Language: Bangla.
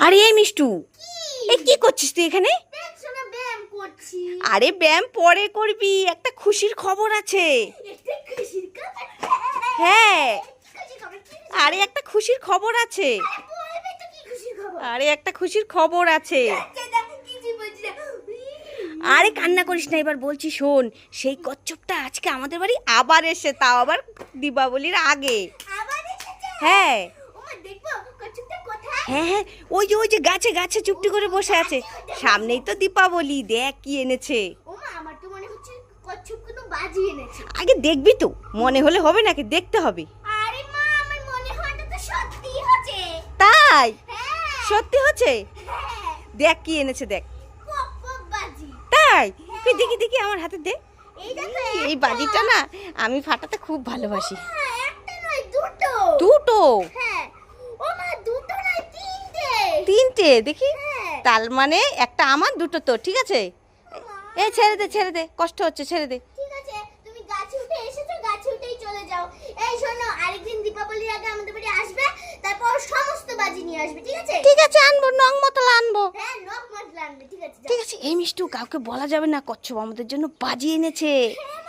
আরে এই মিষ্টু। এই কি করছিস তুই এখানে? আরে ব্যায়াম পরে করবি একটা খুশির খবর আছে। হ্যাঁ। আরে একটা খুশির খবর আছে। আরে একটা খুশির খবর আছে। আরে কান্না করিস না এবার বলছি শোন সেই কচ্ছপটা আজকে আমাদের বাড়ি আবার এসে তাও আবার দীপাবলির আগে। হ্যাঁ ওমা দেখব কচ্ছপটা কোথায় হ্যাঁ হ্যাঁ ওই যে ওই যে গাছে গাছে চুপটি করে বসে আছে। সামনেই তো দীপাবলি দেখ কি এনেছে। আমার তো মনে হচ্ছে কচ্ছপ কোনো বাজি এনেছে। আগে দেখবি তো মনে হলে হবে নাকি দেখতে হবে। আরে মা আমার মনে হয় তো সত্যি হচ্ছে। তাই? হ্যাঁ। সত্যি হচ্ছে? হ্যাঁ। দেখ কি এনেছে দেখ। পপ বাজি। তাই? তুই দেখি দেখি আমার হাতে দে। এই দেখো বাজিটা না আমি ফাটাতে খুব ভালোবাসি। হ্যাঁ, দুটো দুটো হ্যাঁ ও মা দুটো নয় তিনটে তিনটে দেখি। তার মানে একটা আমার দুটো তো ঠিক আছে? এ ছেড়ে দে ছেড়ে দে কষ্ট হচ্ছে ছেড়ে দে। ঠিক আছে তুমি গাছে উঠে এসেছ গাছে উঠেই চলে যাও। এই শোনো আরেকদিন দীপাবলির আগে আমাদের বাড়ি আসবে তারপর সমস্ত বাজি নিয়ে আসবে ঠিক আছে? ঠিক আছে আনব নং মতলা আনব। হ্যাঁ আনবে ঠিক আছে ঠিক আছে এই মিষ্টু কাউকে বলা যাবে না কচ্ছপ আমাদের জন্য বাজি এনেছে। হ্যাঁ,